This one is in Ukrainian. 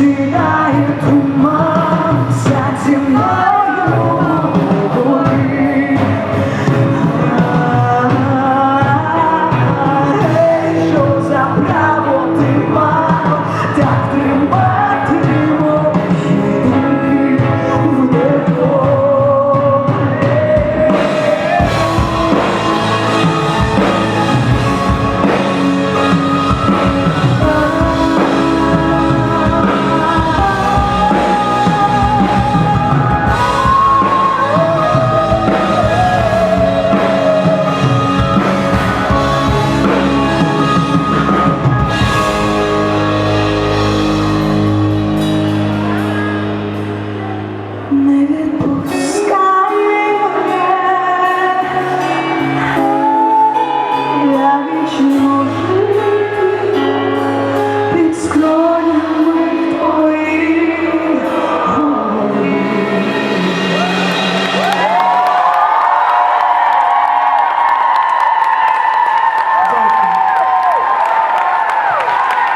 Сідає туман за зі